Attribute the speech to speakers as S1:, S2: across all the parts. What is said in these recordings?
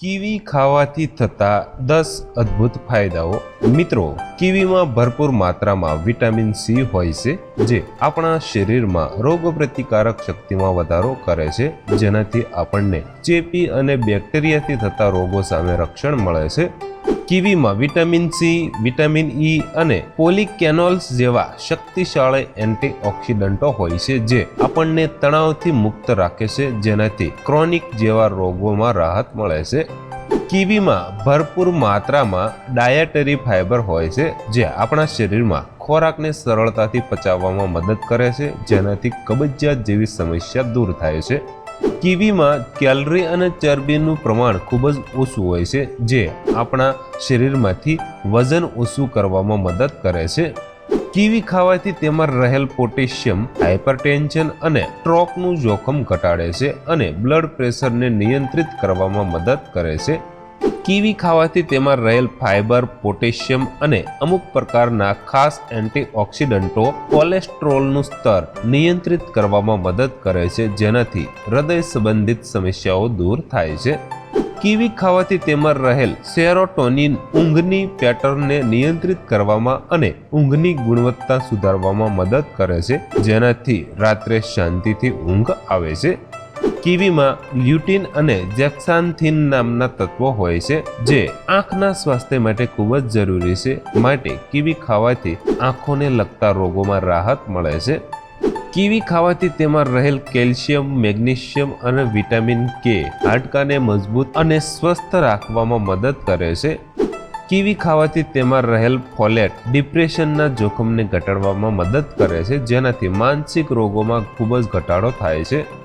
S1: Kiwi ખાવાથી થતા દસ અદ્ભુત ફાયદાઓ. મિત્રો, કીવીમાં ભરપૂર માત્રામાં વિટામિન સી હોય છે, જે આપણા શરીરમાં રોગ પ્રતિકારક શક્તિમાં વધારો કરે છે, જેનાથી આપણને ચેપી અને બેક્ટેરિયાથી થતા રોગો સામે રક્ષણ મળે છે. કીવીમાં વિટામિન સી, વિટામિન ઈ અને પોલિકેનોલ્સ જેવા શક્તિશાળી એન્ટીઓક્સિડન્ટો હોય છે જે આપણને તણાવથી મુક્ત રાખે છે, જેનાથી ક્રોનિક જેવા રોગોમાં રાહત મળે છે. કીવીમાં ભરપૂર માત્રામાં ડાયટરી ફાઇબર હોય છે, જે આપણા શરીરમાં ખોરાકને સરળતાથી પચાવવામાં મદદ કરે છે, જેનાથી કબજિયાત જેવી સમસ્યા દૂર થાય છે. કીવીમાં કેલરી અને ચરબીનું પ્રમાણ ખૂબ જ ઓછું હોય છે, જે આપણા શરીરમાંથી વજન ઓછું કરવામાં મદદ કરે છે. કીવી ખાવાથી તેમાં રહેલ પોટેશિયમ હાઇપરટેન્શન અને સ્ટ્રોકનું જોખમ ઘટાડે છે અને બ્લડ પ્રેશરને નિયંત્રિત કરવામાં મદદ કરે છે. કીવી ખાવાથી તેમાં રહેલ ફાઇબર પોટેશિયમ અને અમુક પ્રકારના ખાસ એન્ટીઓક્સિડન્ટો કોલેસ્ટ્રોલનું સ્તર નિયંત્રિત કરવામાં મદદ કરે છે, જેનાથી હૃદય સંબંધિત સમસ્યાઓ દૂર થાય છે. કીવી ખાવાથી તેમાં રહેલ સેરોટોનિન ઊંઘની પેટર્નને નિયંત્રિત કરવામાં અને ઊંઘની ગુણવત્તા સુધારવામાં મદદ કરે છે, જેનાથી રાત્રે શાંતિથી ઊંઘ આવે છે. કીવીમાં લ્યુટિન અને જેક્સાન્થિન નામના તત્વો હોય છે, જે આંખના સ્વાસ્થ્ય માટે ખૂબ જ જરૂરી છે. માટે કીવી ખાવાથી આંખોને લગતા રોગોમાં રાહત મળે છે. કીવી ખાવાથી તેમાં રહેલ કેલ્શિયમ, મેગ્નેશિયમ અને વિટામિન કે હાડકાને મજબૂત અને સ્વસ્થ રાખવામાં મદદ કરે છે. કીવી ખાવાથી તેમાં રહેલ ફોલેટ ડિપ્રેશનના જોખમને ઘટાડવામાં મદદ કરે છે, જેનાથી માનસિક રોગોમાં ખૂબ જ ઘટાડો થાય છે.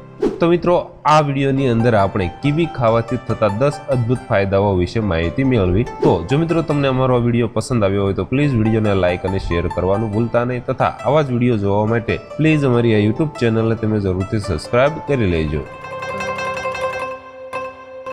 S1: તો મિત્રો, આ વિડીયોની અંદર આપણે કીવી ખાવાથી થતા દસ અદ્ભુત ફાયદાઓ વિશે માહિતી મેળવી. તો, જો મિત્રો તમને અમારો વીડિયો પસંદ આવ્યો હોય તો પ્લીઝ વિડીયોને લાઇક અને શેર કરવાનું ભૂલતા નહીં તથા આવા જ વીડિયો જોવા માટે પ્લીઝ અમારી આ યુટ્યુબ ચેનલને તમે જરૂરથી સબસ્ક્રાઇબ કરી લેજો.